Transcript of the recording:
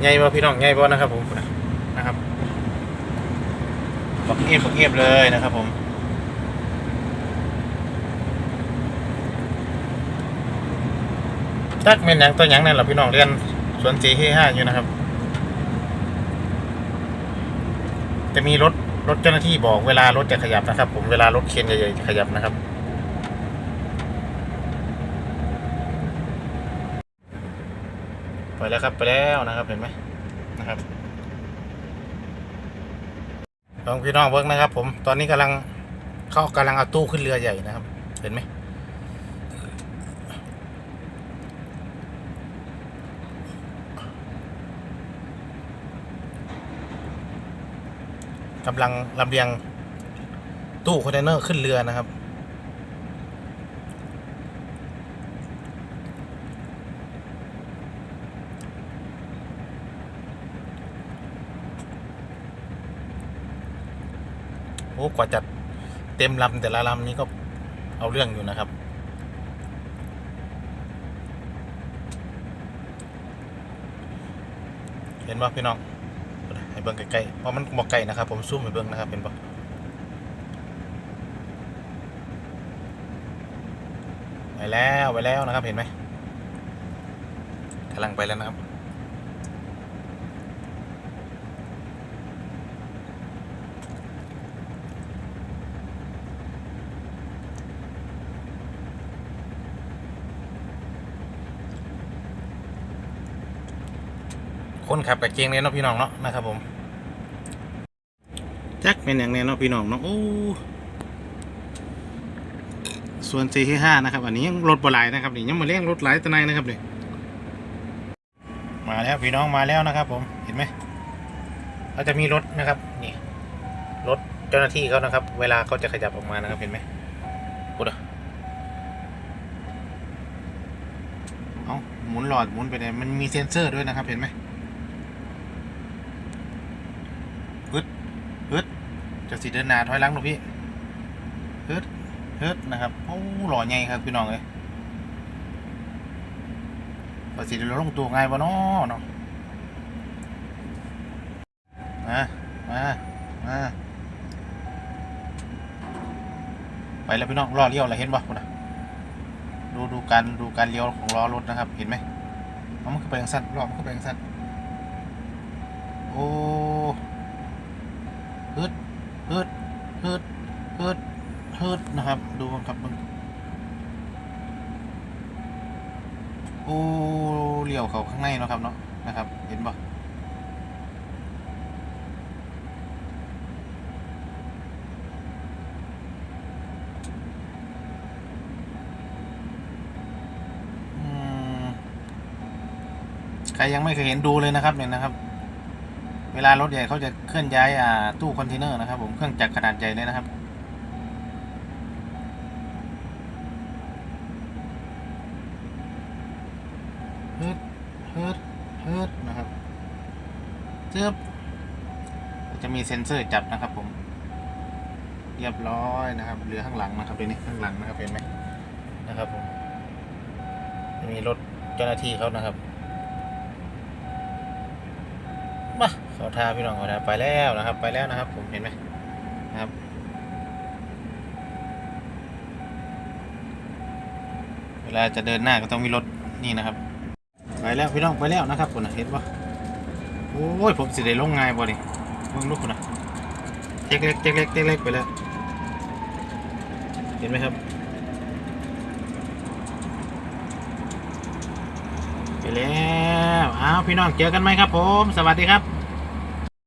ใหญ่บ่พี่น้องใหญ่บ่นะครับผมนะครับบักเอฟบักเอฟเลยนะครับผมจักเม่นหยังตัวหยังนั่นแหละพี่น้องเรียนสวนสีห้าอยู่นะครับ จะมีรถรถเจ้าหน้าที่บอกเวลารถจะขยับนะครับ ผมเวลารถเคนใหญ่ๆจะขยับนะครับ ไปแล้วครับไปแล้วนะครับเห็นไหมนะครับลองพี่น้องเวิร์กนะครับ ผมตอนนี้กำลังเขากำลังเอาตู้ขึ้นเรือใหญ่นะครับ เห็นไหมกำลังลำเลียงตู้คอนเทนเนอร์ขึ้นเรือนะครับ โอ้กว่าจะเต็มลำแต่ละลำนี้ก็เอาเรื่องอยู่นะครับ เห็นป่ะพี่น้องให้เบิ้งใกล้ๆเพราะมันบอกไกลนะครับ ผมซูมให้เบิ้งนะครับเห็นป่ะไปแล้วไปแล้วนะครับเห็นไหมกำลังไปแล้วนะครับ คนขับกับเจงเลยเนาะพี่น้องเนาะนะครับผมจักเป็นอย่างแนี้เนาะพี่น้องเนาะโอ้ส่วนสี่ที่ห้านะครับ อันนี้ยังรถบหลายนะครับนี่ยังมาเลี้ยงรถหลายตัวไหนายนะครับนี่มาแล้วพี่น้องมาแล้วนะครับ ผมเห็นไหมเราจะมีรถนะครับนี่รถเจ้าหน้าที่เขานะครับ เวลาเขาจะขยับออกมานะครับเห็นไหมปุ๊ดอะเอาหมุนหลอดหมุนไปไหนมันมีเซ็นเซอร์ด้วยนะครับเห็นไหม ฮึดฮึดจะสีเดินหนาถอยหลังลูพี่ฮึดฮึดนะครับโอ้หล่อใหญ่ครับพี่น้องเลยพอสีเดินลงตัวไง่ายวะเนาะเนาะมา มา มา ไปแล้วพี่น้องล้อเลี้ยวอะไรเห็นป่ะนะดูดูการดูการเลี้ยวของล้อรถนะครับ เห็นไหมเอมันคือไปทางสั้นล้อมันคือไปทางสั้นโอ้ ฮึดฮึดฮึดฮึดฮึดนะครับ ดูครับมึงโอ้เลี้ยวเขาข้างในเนาะครับเนาะนะครับ เห็นปะใครยังไม่เคยเห็นดูเลยนะครับเนี่ยนะครับ วลารถใหญ่เขาจะเคลื่อนย้ายตู้คอนเทนเนอร์นะครับผมเครื่องจักรขนาดใหญ่เลยนะครับฮึดฮึดฮึดนะครับเจืบจะมีเซ็นเซอร์จับนะครับผม เรียบร้อยนะครับเรือข้างหลังนะครับเรือนี้ข้างหลังนะครับเห็นไหมนะครับผม มีรถเจ้าหน้าที่เขานะครับ มาขอทาพี่น้องขอทาไปแล้วนะครับ ไปแล้วนะครับ ผมเห็นไหมนะครับเวลาจะเดินหน้าก็ต้องมีรถนี่นะครับ ไปแล้วพี่น้องไปแล้วนะครับคุณนะเห็นปะโอ้ยผมสิได้ลงง่ายบ่ดิเบิ่งลูกคุณนะเจ๊กเล็กเจ๊กเล็กเจ๊กเล็กไปแล้วเห็นไหมครับไปแล้ว พี่น้องเจอกันไหมครับผม สวัสดีครับ